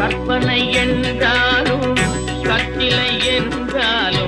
கற்பனை என்றாலும் கட்டிலை என்றாலும்